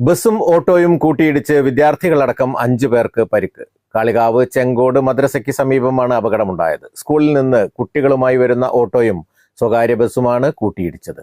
ബസ്സും ഓട്ടോയും കൂട്ടിയിടിച്ച് വിദ്യാർത്ഥികളടക്കം അഞ്ചു പേർക്ക് പരിക്ക്. കാളികാവ് ചെങ്കോട് മദ്രസയ്ക്ക് സമീപമാണ് അപകടമുണ്ടായത്. സ്കൂളിൽ നിന്ന് കുട്ടികളുമായി വരുന്ന ഓട്ടോയും സ്വകാര്യ ബസ്സുമാണ് കൂട്ടിയിടിച്ചത്.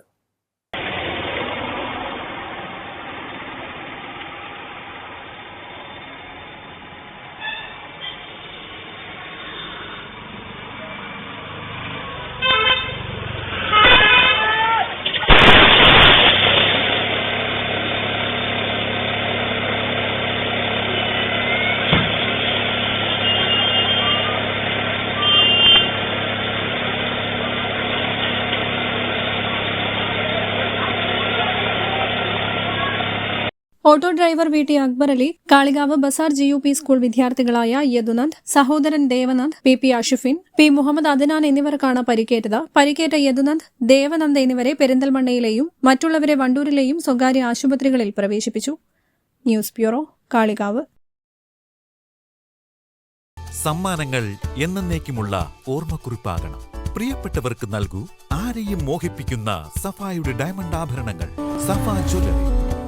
Auto driver V T Akbar Ali Kalikavu Bazar G U P school വിദ്യാർത്ഥികളായ Yadunand സഹോദരൻ Devanand P P Ashufin P Muhammad Adnan എന്നിവർക്കാണ് പരിക്കേറ്റത്. പരിക്കേറ്റ യദുനന്ദ് ദേവനന്ദ് എന്നിവരെ പെരിന്തൽമണ്ണയിലെയും മറ്റുള്ളവരെ വണ്ടൂരിലെയും സ്വകാര്യ ആശുപത്രികളിൽ പ്രവേശിപ്പിച്ചു. News bureau Kalikavu. സമ്മാനങ്ങൾ എന്നേക്കുമുള്ള ഓർമ്മക്കുറിപ്പാകണം. പ്രിയപ്പെട്ടവർക്ക് നൽകൂ ആരെയും മോഹിപ്പിക്കുന്ന സഫായുടെ ഡയമണ്ട് ആഭരണങ്ങൾ. സഫാ ജ്വല്ലറി.